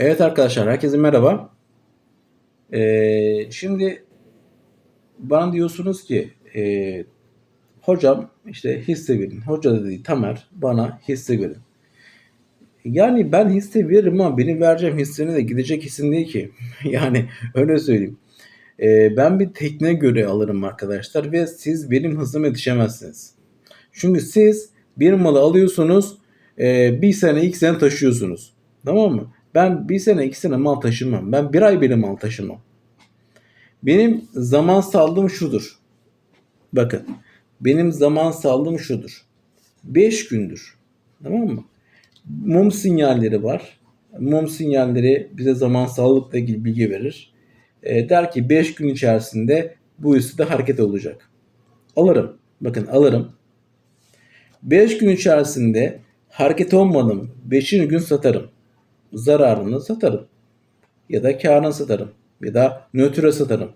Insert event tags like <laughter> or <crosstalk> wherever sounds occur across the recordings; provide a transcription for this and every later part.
Evet arkadaşlar, herkese merhaba. Ee, şimdi bana diyorsunuz ki e, hocam işte hisse verin. Hoca değil Tamer bana hisse verin. Yani ben hisse veririm ama benim vereceğim hissenin de gidecek hissin değil ki. <laughs> yani öyle söyleyeyim. Ee, ben bir tekne göre alırım arkadaşlar ve siz benim hızıma yetişemezsiniz. Çünkü siz bir malı alıyorsunuz e, bir sene iki sene taşıyorsunuz. Tamam mı? Ben bir sene iki sene mal taşımam. Ben bir ay bile mal taşımam. Benim zaman saldığım şudur. Bakın. Benim zaman saldığım şudur. 5 gündür. Tamam mı? Mum sinyalleri var. Mum sinyalleri bize zaman sağlıkla ilgili bilgi verir. E, der ki 5 gün içerisinde bu üstüde hareket olacak. Alırım. Bakın alırım. 5 gün içerisinde hareket olmadım. 5. gün satarım zararını satarım. Ya da karını satarım. Ya da nötre satarım.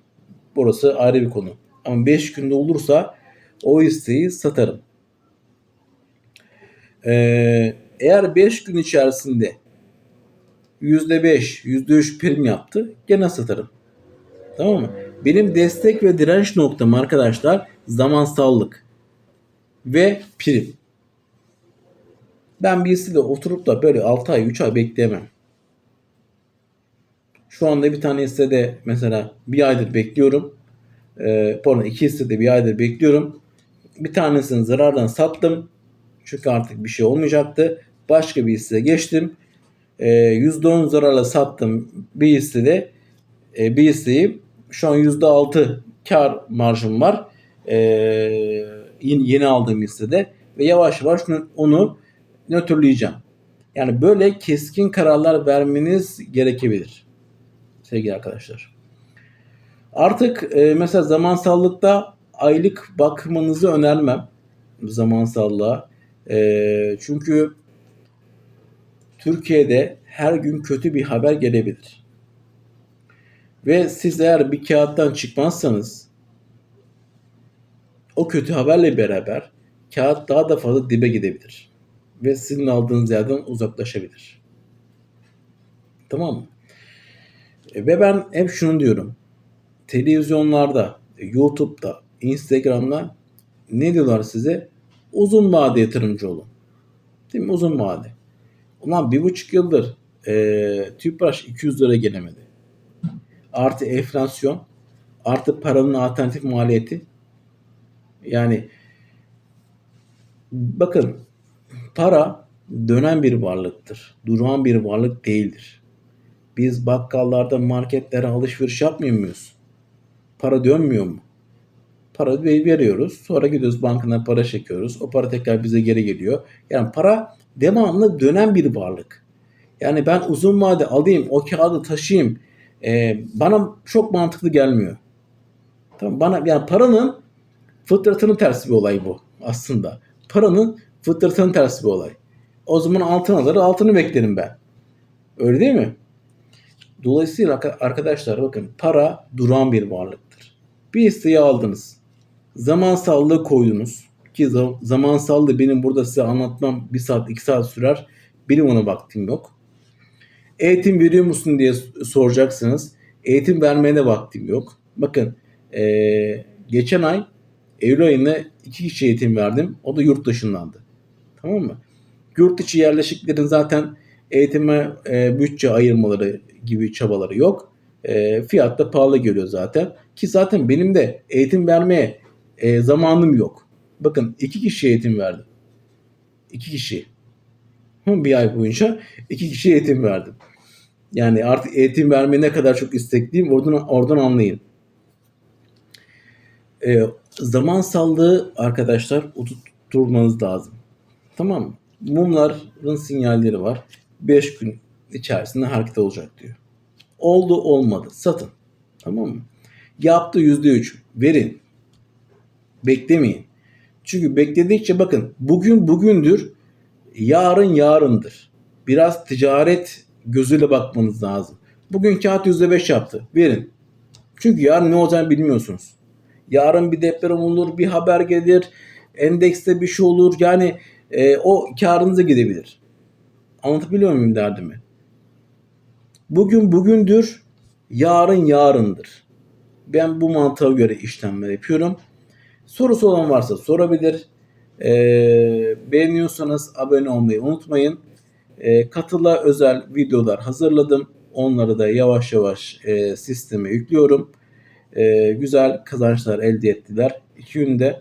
Burası ayrı bir konu. Ama 5 günde olursa o hisseyi satarım. Ee, eğer 5 gün içerisinde %5, %3 prim yaptı gene satarım. Tamam mı? Benim destek ve direnç noktam arkadaşlar zamansallık ve prim. Ben birisiyle oturup da böyle 6 ay 3 ay bekleyemem. Şu anda bir tane hissede mesela bir aydır bekliyorum. Ee, pardon iki hissede bir aydır bekliyorum. Bir tanesini zarardan sattım. Çünkü artık bir şey olmayacaktı. Başka bir hisseye geçtim. Ee, %10 zararla sattım bir hissede. E, bir hisseyi şu an %6 kar marjım var. Ee, yeni, yeni aldığım hissede. Ve yavaş yavaş onu nötrleyeceğim. Yani böyle keskin kararlar vermeniz gerekebilir sevgili arkadaşlar. Artık e, mesela zamansallıkta aylık bakmanızı önermem zamansallığa. E, çünkü Türkiye'de her gün kötü bir haber gelebilir. Ve siz eğer bir kağıttan çıkmazsanız o kötü haberle beraber kağıt daha da fazla dibe gidebilir ve sizin aldığınız yerden uzaklaşabilir. Tamam mı? E, ve ben hep şunu diyorum. Televizyonlarda, YouTube'da, Instagram'da ne diyorlar size? Uzun vade yatırımcı olun. Değil mi? Uzun vade. Ulan bir buçuk yıldır e, TÜPRAŞ 200 lira gelemedi. Artı enflasyon, artı paranın alternatif maliyeti. Yani bakın Para dönen bir varlıktır. Duran bir varlık değildir. Biz bakkallarda, marketlere alışveriş yapmıyor muyuz? Para dönmüyor mu? Para veriyoruz. Sonra gidiyoruz bankına para çekiyoruz. O para tekrar bize geri geliyor. Yani para devamlı dönen bir varlık. Yani ben uzun vade alayım, o kağıdı taşıyayım. E, bana çok mantıklı gelmiyor. Tamam bana yani paranın fıtratının tersi bir olay bu aslında. Paranın Fıtratın tersi bir olay. O zaman altın alır altını beklerim ben. Öyle değil mi? Dolayısıyla arkadaşlar bakın para duran bir varlıktır. Bir isteği aldınız. Zamansallığı koydunuz. Ki zamansallığı benim burada size anlatmam bir saat iki saat sürer. Benim ona vaktim yok. Eğitim veriyor musun diye soracaksınız. Eğitim vermeye de vaktim yok. Bakın ee, geçen ay Eylül ayında iki kişi eğitim verdim. O da yurt dışındandı. Tamam mı? Yurt içi yerleşiklerin zaten eğitime e, bütçe ayırmaları gibi çabaları yok. E, fiyat da pahalı geliyor zaten. Ki zaten benim de eğitim vermeye e, zamanım yok. Bakın iki kişi eğitim verdim. İki kişi. Bir ay boyunca iki kişi eğitim verdim. Yani artık eğitim vermeye ne kadar çok istekliyim oradan, oradan anlayın. E, zamansallığı arkadaşlar oturtmanız lazım. Tamam mı? Mumların sinyalleri var. 5 gün içerisinde hareket olacak diyor. Oldu olmadı. Satın. Tamam mı? Yaptı %3. Verin. Beklemeyin. Çünkü bekledikçe bakın bugün bugündür yarın yarındır. Biraz ticaret gözüyle bakmanız lazım. Bugün kağıt %5 yaptı. Verin. Çünkü yarın ne olacağını bilmiyorsunuz. Yarın bir deprem olur, bir haber gelir, endekste bir şey olur. Yani e, o karınıza gidebilir. Anlatabiliyor muyum derdimi? Bugün bugündür, yarın yarındır. Ben bu mantığa göre işlemler yapıyorum. Sorusu olan varsa sorabilir. Ee, beğeniyorsanız abone olmayı unutmayın. Ee, katıla özel videolar hazırladım. Onları da yavaş yavaş e, sisteme yüklüyorum. Ee, güzel kazançlar elde ettiler. İki günde.